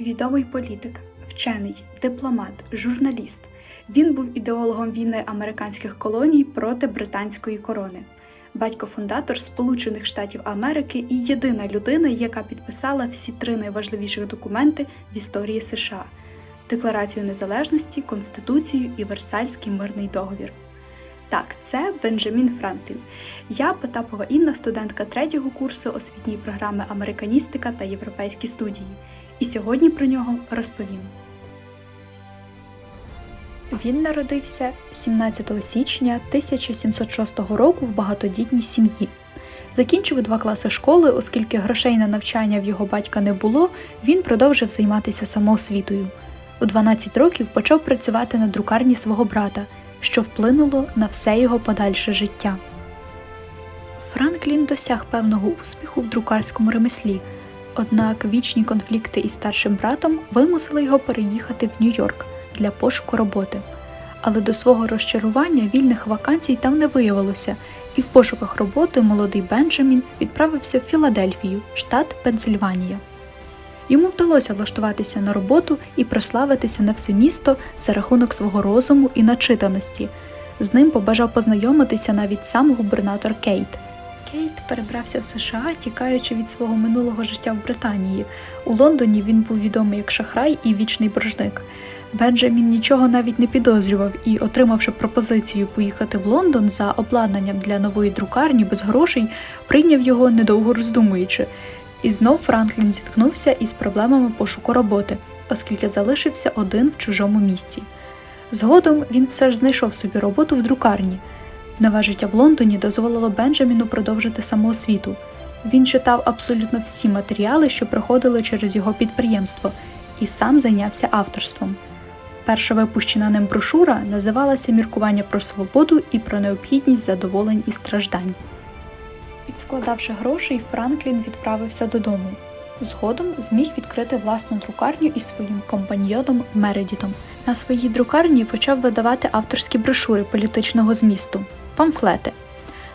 Відомий політик, вчений, дипломат, журналіст. Він був ідеологом війни американських колоній проти британської корони. Батько-фундатор Сполучених Штатів Америки і єдина людина, яка підписала всі три найважливіших документи в історії США: Декларацію незалежності, Конституцію і Версальський мирний договір. Так, це Бенджамін Франклін. Я Потапова Інна, студентка третього курсу освітньої програми Американістика та європейські студії. І сьогодні про нього розповім. Він народився 17 січня 1706 року в багатодітній сім'ї. Закінчив два класи школи, оскільки грошей на навчання в його батька не було, він продовжив займатися самоосвітою. У 12 років почав працювати на друкарні свого брата, що вплинуло на все його подальше життя. Франклін досяг певного успіху в друкарському ремеслі, однак вічні конфлікти із старшим братом вимусили його переїхати в Нью-Йорк для пошуку роботи. Але до свого розчарування вільних вакансій там не виявилося, і в пошуках роботи молодий Бенджамін відправився в Філадельфію, штат Пенсильванія. Йому вдалося влаштуватися на роботу і прославитися на все місто за рахунок свого розуму і начитаності. З ним побажав познайомитися навіть сам губернатор Кейт. Кейт перебрався в США, тікаючи від свого минулого життя в Британії. У Лондоні він був відомий як шахрай і вічний боржник. Бенджамін нічого навіть не підозрював і, отримавши пропозицію поїхати в Лондон за обладнанням для нової друкарні без грошей, прийняв його недовго роздумуючи. І знов Франклін зіткнувся із проблемами пошуку роботи, оскільки залишився один в чужому місті. Згодом він все ж знайшов собі роботу в друкарні. Нове життя в Лондоні дозволило Бенджаміну продовжити самоосвіту. Він читав абсолютно всі матеріали, що проходили через його підприємство, і сам зайнявся авторством. Перша випущена ним брошура називалася Міркування про свободу і про необхідність задоволень і страждань. Підскладавши грошей, Франклін відправився додому. Згодом зміг відкрити власну друкарню із своїм компаньйоном Мередітом. На своїй друкарні почав видавати авторські брошури політичного змісту памфлети.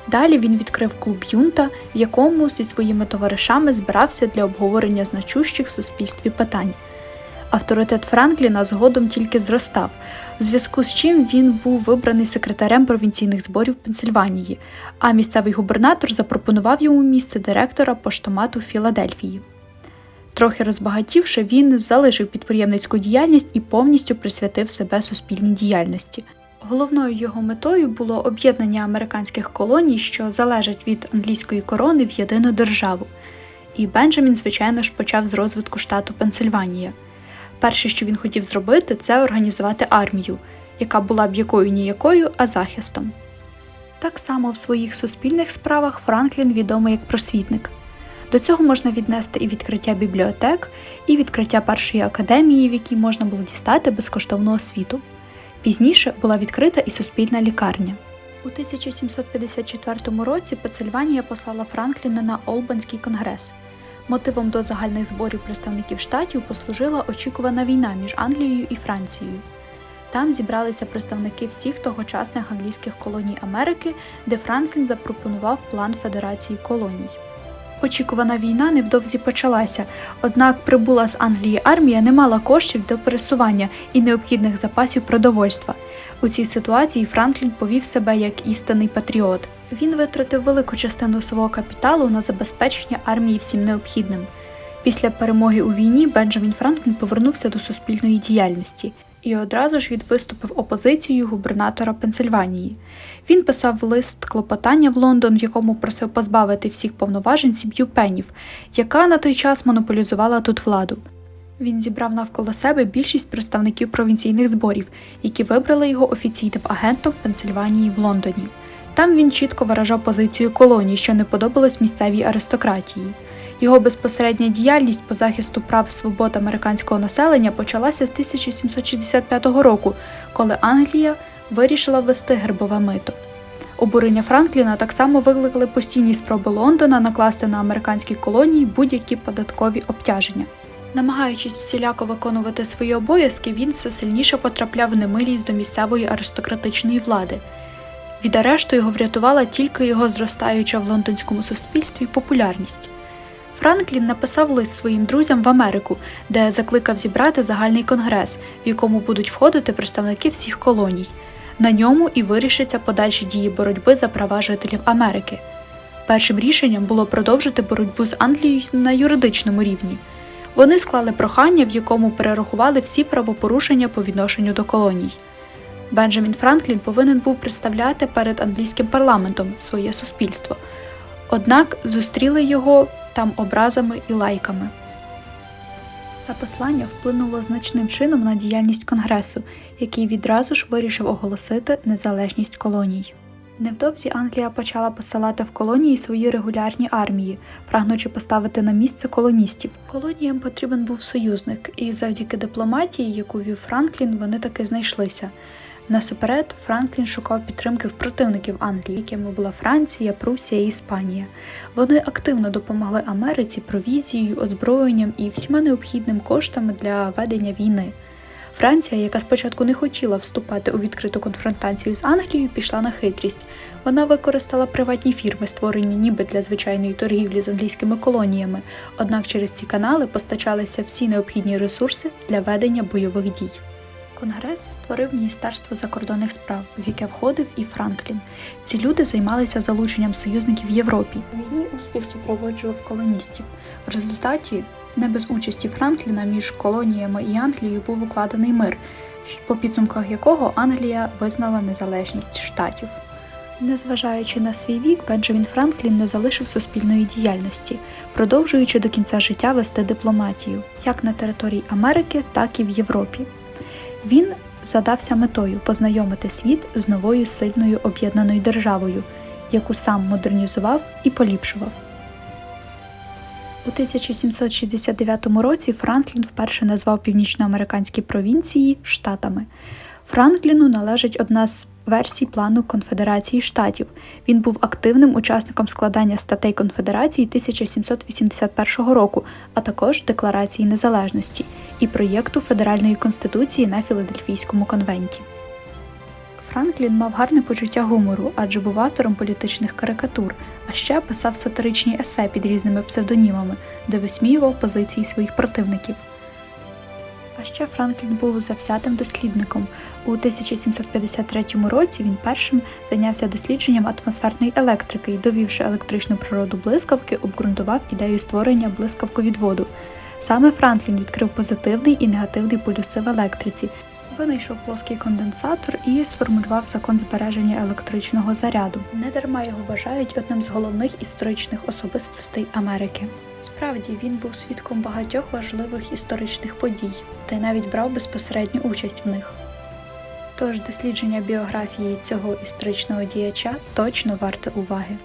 Далі він відкрив клуб Юнта, в якому зі своїми товаришами збирався для обговорення значущих в суспільстві питань. Авторитет Франкліна згодом тільки зростав, у зв'язку з чим він був вибраний секретарем провінційних зборів Пенсильванії, а місцевий губернатор запропонував йому місце директора поштомату Філадельфії. Трохи розбагатівши, він залишив підприємницьку діяльність і повністю присвятив себе суспільній діяльності. Головною його метою було об'єднання американських колоній, що залежать від англійської корони в єдину державу. І Бенджамін, звичайно ж, почав з розвитку штату Пенсильванія. Перше, що він хотів зробити, це організувати армію, яка була б якою ніякою, а захистом. Так само в своїх суспільних справах Франклін відомий як просвітник. До цього можна віднести і відкриття бібліотек, і відкриття першої академії, в якій можна було дістати безкоштовну освіту. Пізніше була відкрита і суспільна лікарня. У 1754 році Пенсильванія послала Франкліна на Олбанський конгрес. Мотивом до загальних зборів представників штатів послужила очікувана війна між Англією і Францією. Там зібралися представники всіх тогочасних англійських колоній Америки, де Франклін запропонував план Федерації колоній. Очікувана війна невдовзі почалася, однак прибула з Англії армія не мала коштів до пересування і необхідних запасів продовольства. У цій ситуації Франклін повів себе як істинний патріот. Він витратив велику частину свого капіталу на забезпечення армії всім необхідним. Після перемоги у війні Бенджамін Франклін повернувся до суспільної діяльності і одразу ж від виступив опозицією губернатора Пенсильванії. Він писав лист клопотання в Лондон, в якому просив позбавити всіх повноважень сім'ю пенів, яка на той час монополізувала тут владу. Він зібрав навколо себе більшість представників провінційних зборів, які вибрали його офіційним агентом Пенсильванії в Лондоні. Там він чітко виражав позицію колонії, що не подобалось місцевій аристократії. Його безпосередня діяльність по захисту прав свобод американського населення почалася з 1765 року, коли Англія вирішила ввести гербове мито. Обурення Франкліна так само викликали постійні спроби Лондона накласти на американські колонії будь-які податкові обтяження. Намагаючись всіляко виконувати свої обов'язки, він все сильніше потрапляв в немилість до місцевої аристократичної влади. Від арешту його врятувала тільки його зростаюча в лондонському суспільстві популярність. Франклін написав лист своїм друзям в Америку, де закликав зібрати загальний конгрес, в якому будуть входити представники всіх колоній. На ньому і вирішаться подальші дії боротьби за права жителів Америки. Першим рішенням було продовжити боротьбу з Англією на юридичному рівні. Вони склали прохання, в якому перерахували всі правопорушення по відношенню до колоній. Бенджамін Франклін повинен був представляти перед англійським парламентом своє суспільство, однак зустріли його там образами і лайками. Це послання вплинуло значним чином на діяльність Конгресу, який відразу ж вирішив оголосити незалежність колоній. Невдовзі Англія почала посилати в колонії свої регулярні армії, прагнучи поставити на місце колоністів. Колоніям потрібен був союзник, і завдяки дипломатії, яку вів Франклін, вони таки знайшлися. Насамперед, Франклін шукав підтримки в противників Англії, якими була Франція, Прусія і Іспанія. Вони активно допомогли Америці провізією, озброєнням і всіма необхідним коштами для ведення війни. Франція, яка спочатку не хотіла вступати у відкриту конфронтацію з Англією, пішла на хитрість. Вона використала приватні фірми, створені ніби для звичайної торгівлі з англійськими колоніями, однак через ці канали постачалися всі необхідні ресурси для ведення бойових дій. Конгрес створив Міністерство закордонних справ, в яке входив і Франклін. Ці люди займалися залученням союзників в Європі. У війні успіх супроводжував колоністів. В результаті, не без участі Франкліна, між колоніями і Англією був укладений мир, по підсумках якого Англія визнала незалежність штатів. Незважаючи на свій вік, Бенджамін Франклін не залишив суспільної діяльності, продовжуючи до кінця життя вести дипломатію як на території Америки, так і в Європі. Він задався метою познайомити світ з новою сильною об'єднаною державою, яку сам модернізував і поліпшував. У 1769 році Франклін вперше назвав північноамериканські провінції штатами. Франкліну належить одна з версій плану Конфедерації штатів. Він був активним учасником складання статей Конфедерації 1781 року, а також Декларації незалежності і проєкту Федеральної конституції на Філадельфійському конвенті. Франклін мав гарне почуття гумору, адже був автором політичних карикатур, а ще писав сатиричні есе під різними псевдонімами, де висміював позиції своїх противників. Ще Франклін був завзятим дослідником. У 1753 році він першим зайнявся дослідженням атмосферної електрики і, довівши електричну природу блискавки, обґрунтував ідею створення блискавковідводу. Саме Франклін відкрив позитивний і негативний полюси в електриці, винайшов плоский конденсатор і сформулював закон збереження електричного заряду. Недарма його вважають одним з головних історичних особистостей Америки. Справді він був свідком багатьох важливих історичних подій та й навіть брав безпосередню участь в них. Тож дослідження біографії цього історичного діяча точно варте уваги.